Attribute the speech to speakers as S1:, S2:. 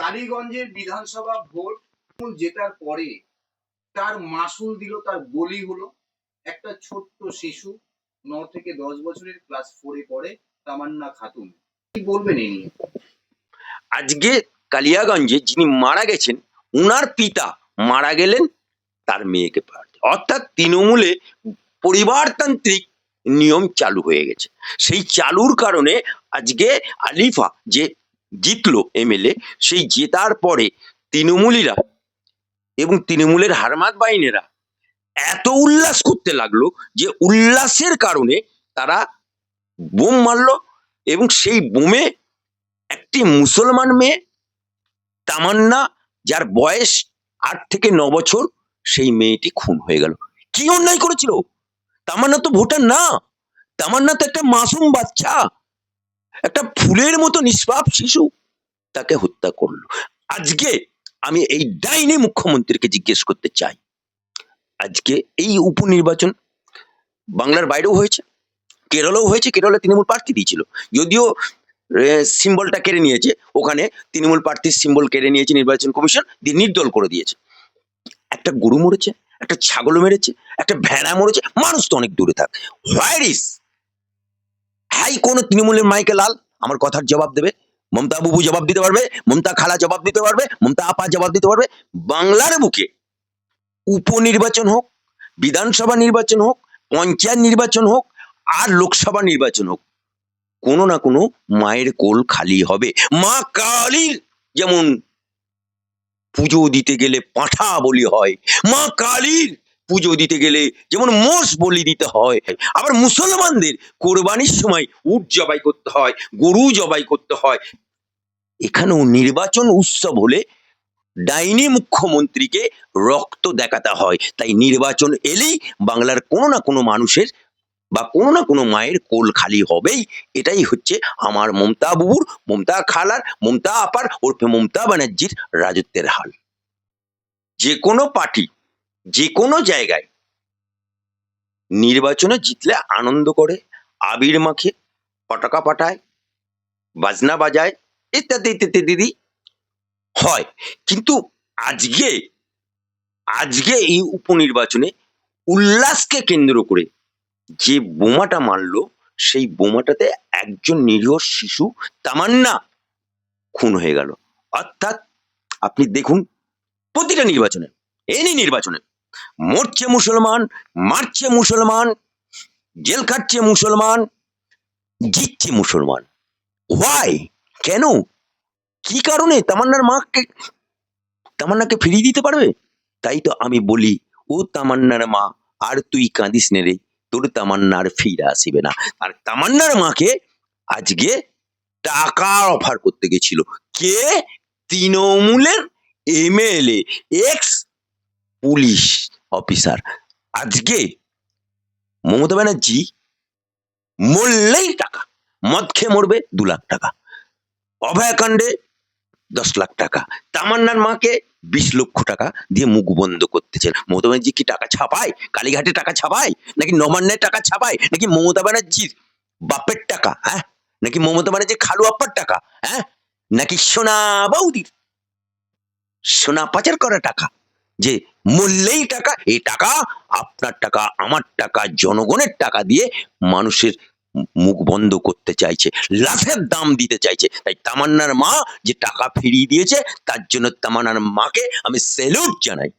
S1: টালিগঞ্জের বিধানসভা ভোট জেতার পরে তার মাসুল দিল, তার বলি হলো একটা ছোট্ট শিশু, ন থেকে দশ বছরের ক্লাস ফোরে পড়ে, তামান্না খাতুন। কি বলবেন এই নিয়ে?
S2: আজকে কালিয়াগঞ্জে যিনি মারা গেছেন, উনার পিতা মারা গেলেন, তার মেয়েকে পাঠাতে। অর্থাৎ তৃণমূলে পরিবারতান্ত্রিক নিয়ম চালু হয়ে গেছে। সেই চালুর কারণে আজকে আলিফা যে জিতলো এমএলএ সেই জেতার পরে তৃণমূলীরা এবং তৃণমূলের হারমাত বাহিনীরা এত উল্লাস করতে লাগল যে উল্লাসের কারণে তারা বোম মারলো এবং সেই বোমে একটি মুসলমান মেয়ে, তামান্না, যার বয়স আট থেকে ন বছর, সেই মেয়েটি খুন হয়ে গেল। কি অন্যায় করেছিল? তামান্না তো ভোটার না। তামান্না তো একটা মাসুম বাচ্চা। একটা ফুলের মতো নিষ্পাপ শিশু তাকে হত্যা করল। আজকে আমি এই ডাইনি মুখ্যমন্ত্রীকে জিজ্ঞেস করতে চাই। আজকে এই উপনির্বাচন বাংলার বাইরেও হয়েছে, কেরলেও হয়েছে, কেরলে তৃণমূল প্রার্থী দিয়েছিল। যদিও সিম্বলটা কেড়ে নিয়েছে, ওখানে তৃণমূল প্রার্থীর সিম্বল কেড়ে নিয়েছে নির্বাচন কমিশন, দিয়ে নির্দল করে দিয়েছে। একটা গরু মরেছে, একটা ছাগল মেরেছে, একটা ভেড়া মরেছে, মানুষ তো অনেক দূরে থাক। হোয়ার ইস হাই, কোন তৃণমূলের মাইকে লাল? আমার কথার জবাব দেবে। মমতা বুবু জবাব দিতে পারবে, মমতা খালা জবাব দিতে পারবে, মমতা আপা জবাব দিতে পারবে। বাংলার বুকে উপনির্বাচন হোক, বিধানসভা নির্বাচন হোক, পঞ্চায়েত নির্বাচন হোক, আর লোকসভা নির্বাচন হোক, কোনো না কোনো মায়ের কোল খালি হবে। মা কালীর যেমন পুজো দিতে গেলে পাঁঠা বলি হয়, মা কালীর পুজো দিতে গেলে যেমন মোষ বলি দিতে হয়, আবার মুসলমানদের কোরবানির সময় উট জবাই করতে হয়, গরু জবাই করতে হয়। এখানেও নির্বাচন উৎসব হলে ডাইনি মুখ্যমন্ত্রীকে রক্ত দেখাতে হয়। তাই নির্বাচন এলেই বাংলার কোনো না কোনো মানুষের বা কোনো না কোনো মায়ের কোল খালি হবেই। এটাই হচ্ছে আমার মমতা বুবুর, মমতা খালার, মমতা আপার ওরফে মমতা ব্যানার্জির রাজত্বের হাল। যে কোনো পার্টি যে কোনো জায়গায় নির্বাচনে জিতলে আনন্দ করে, আবির মাখে পটাকা পাঠায়, বাজনা বাজায়, ইত্যাদি ইত্যাদি দিদি হয়। কিন্তু আজকে আজকে এই উপনির্বাচনে উল্লাসকে কেন্দ্র করে যে বোমাটা মারলো, সেই বোমাটাতে একজন নিরীহ শিশু তামান্না খুন হয়ে গেল। অর্থাৎ আপনি দেখুন, প্রতিটা নির্বাচনে এনি নির্বাচনে মরছে মুসলমান, মারছে মুসলমান, জেল খাটছে মুসলমান, জিতছে মুসলমান। হোয়াই কেন? কি কারণে? তামান্নার মাকে, তামান্নাকে ফিরিয়ে দিতে পারবে? তাই তো আমি বলি, ও তামান্নার মা, আর তুই কাঁদিস নে রে, তোর তামান্নার ফিরে আসিবে না। আর তামান্নার মাকে আজকে টাকার অফার করতে গেছিল। কে? তৃণমূলের এমএলএ এক্স পুলিশ অফিসার। আজকে মমতা ব্যানার্জি মরলেই টাকা, মদ খেয়ে মরবে দু লাখ টাকা অভয়াকাণ্ডে দশ লাখ টাকা, তামান্নার মাকে বিশ লক্ষ টাকা দিয়ে মুখ বন্ধ করতেছেন। মমতা ব্যানার্জি কি টাকা ছাপায়? কালীঘাটে টাকা ছাপায়? নাকি নবান্নের টাকা ছাপায়? নাকি মমতা ব্যানার্জির বাপের টাকা হ্যাঁ? নাকি মমতা ব্যানার্জির খালু আপ্পার টাকা হ্যাঁ? নাকি সোনা বৌদির, সোনা পাচার করা টাকা? যে মূল্যেই টাকা, এই টাকা আপনার টাকা, আমার টাকা, জনগণের টাকা দিয়ে মানুষের মুখ বন্ধ করতে চাইছে লাফের দাম দিতে চাইছে। তাই তামান্নার মা যে টাকা ফিরিয়ে দিয়েছে, তার জন্য তামান্নার মাকে আমি স্যালুট জানাই।